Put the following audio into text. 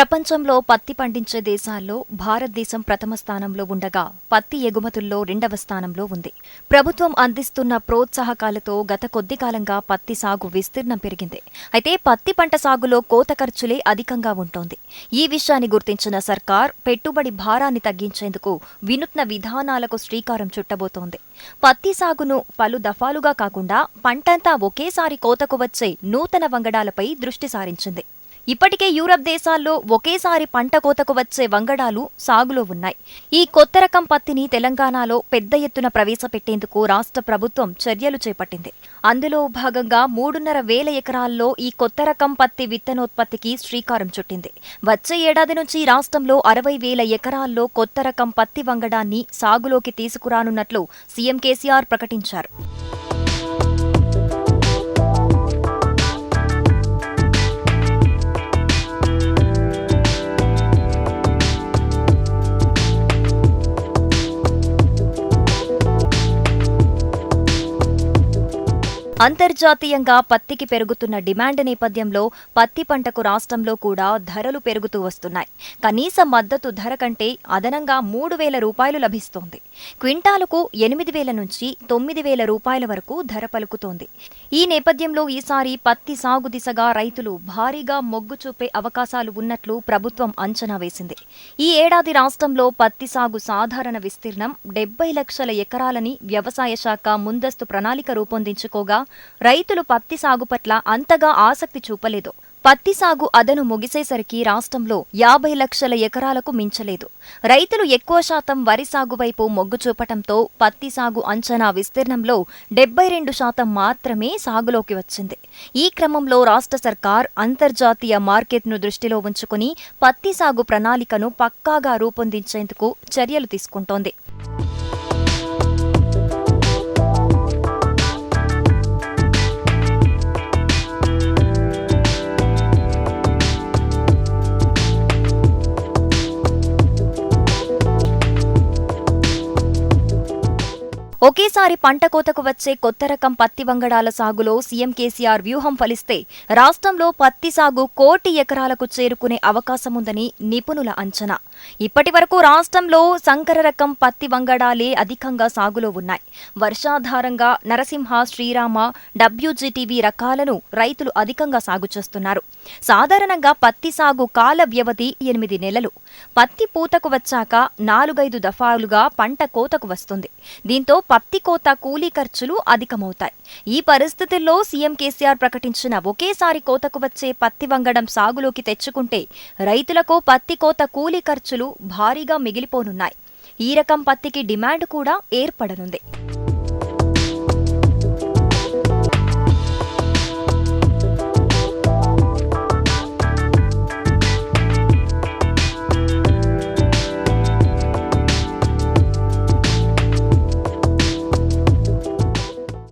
ప్రపంచంలో పత్తి పండించే దేశాల్లో భారతదేశం ప్రథమ స్థానంలో ఉండగా పత్తి ఎగుమతుల్లో రెండవ స్థానంలో ఉంది. ప్రభుత్వం అందిస్తున్న ప్రోత్సాహకాలతో గత కొద్ది కాలంగా పత్తి సాగు విస్తీర్ణం పెరిగింది. అయితే పత్తి పంట సాగులో కోత ఖర్చులే అధికంగా ఉంటోంది. ఈ విషయాన్ని గుర్తించిన సర్కార్ పెట్టుబడి భారాన్ని తగ్గించేందుకు వినూత్న విధానాలకు శ్రీకారం చుట్టబోతోంది. పత్తి సాగును పలు దఫాలుగా కాకుండా పంటంతా ఒకేసారి కోతకు వచ్చే నూతన వంగడాలపై దృష్టి సారించింది. ఇప్పటికే యూరప్ దేశాల్లో ఒకేసారి పంట కోతకు వచ్చే వంగడాలు సాగులో ఉన్నాయి. ఈ కొత్త రకం పత్తిని తెలంగాణలో పెద్ద ఎత్తున ప్రవేశపెట్టేందుకు రాష్ట్ర ప్రభుత్వం చర్యలు చేపట్టింది. అందులో భాగంగా మూడున్నర వేల ఎకరాల్లో ఈ కొత్త రకం పత్తి విత్తనోత్పత్తికి శ్రీకారం చుట్టింది. వచ్చే ఏడాది నుంచి రాష్ట్రంలో అరవై వేల ఎకరాల్లో కొత్త రకం పత్తి వంగడాన్ని సాగులోకి తీసుకురానున్నట్లు సీఎం కేసీఆర్ ప్రకటించారు. అంతర్జాతీయంగా పత్తికి పెరుగుతున్న డిమాండ్ నేపథ్యంలో పత్తి పంటకు రాష్ట్రంలో కూడా ధరలు పెరుగుతూ వస్తున్నాయి. కనీస మద్దతు ధర కంటే అదనంగా మూడు వేల రూపాయలు లభిస్తోంది. క్వింటాలకు ఎనిమిది వేల నుంచి తొమ్మిది వేల రూపాయల వరకు ధర పలుకుతోంది. ఈ నేపథ్యంలో ఈసారి పత్తి సాగు దిశగా రైతులు భారీగా మొగ్గు చూపే అవకాశాలు ఉన్నట్లు ప్రభుత్వం అంచనా వేసింది. ఈ ఏడాది రాష్ట్రంలో పత్తి సాగు సాధారణ విస్తీర్ణం డెబ్బై లక్షల ఎకరాలని వ్యవసాయ శాఖ ముందస్తు ప్రణాళిక రూపొందించుకోగా రైతులు పత్తి సాగు పట్ల అంతగా ఆసక్తి చూపలేదు. పత్తి సాగు అదను ముగిసేసరికి రాష్ట్రంలో యాభై లక్షల ఎకరాలకు మించలేదు. రైతులు ఎక్కువ శాతం వరి సాగు వైపు మొగ్గు చూపటంతో పత్తి సాగు అంచనా విస్తీర్ణంలో డెబ్బై రెండు శాతం మాత్రమే సాగులోకి వచ్చింది. ఈ క్రమంలో రాష్ట్ర సర్కార్ అంతర్జాతీయ మార్కెట్ను దృష్టిలో ఉంచుకుని పత్తి సాగు ప్రణాళికను పక్కాగా రూపొందించేందుకు చర్యలు తీసుకుంటోంది. ఒకేసారి పంట కోతకు వచ్చే కొత్త రకం పత్తి వంగడాల సాగులో సీఎం కేసీఆర్ వ్యూహం ఫలిస్తే రాష్ట్రంలో పత్తి సాగు కోటి ఎకరాలకు చేరుకునే అవకాశముందని నిపుణుల అంచనా. ఇప్పటి వరకు రాష్ట్రంలో సంకర రకం పత్తి వంగడాలే అధికంగా సాగులో ఉన్నాయి. వర్షాధారంగా నరసింహ శ్రీరామ డబ్ల్యూజీటీవీ రకాలను రైతులు అధికంగా సాగు చేస్తున్నారు. సాధారణంగా పత్తి సాగు కాల వ్యవధి ఎనిమిది నెలలు. పత్తి పూతకు వచ్చాక నాలుగైదు దఫాలుగా పంట కోతకు వస్తుంది. దీంతో పత్తి కోత కూలీ ఖర్చులు అధికమవుతాయి. ఈ పరిస్థితుల్లో సీఎం కేసీఆర్ ప్రకటించిన ఒకేసారి కోతకు వచ్చే పత్తి వంగడం సాగులోకి తెచ్చుకుంటే రైతులకు పత్తి కోత కూలీ ఖర్చులు భారీగా మిగిలిపోనున్నాయి. ఈ రకం పత్తికి డిమాండ్ కూడా ఏర్పడనుంది.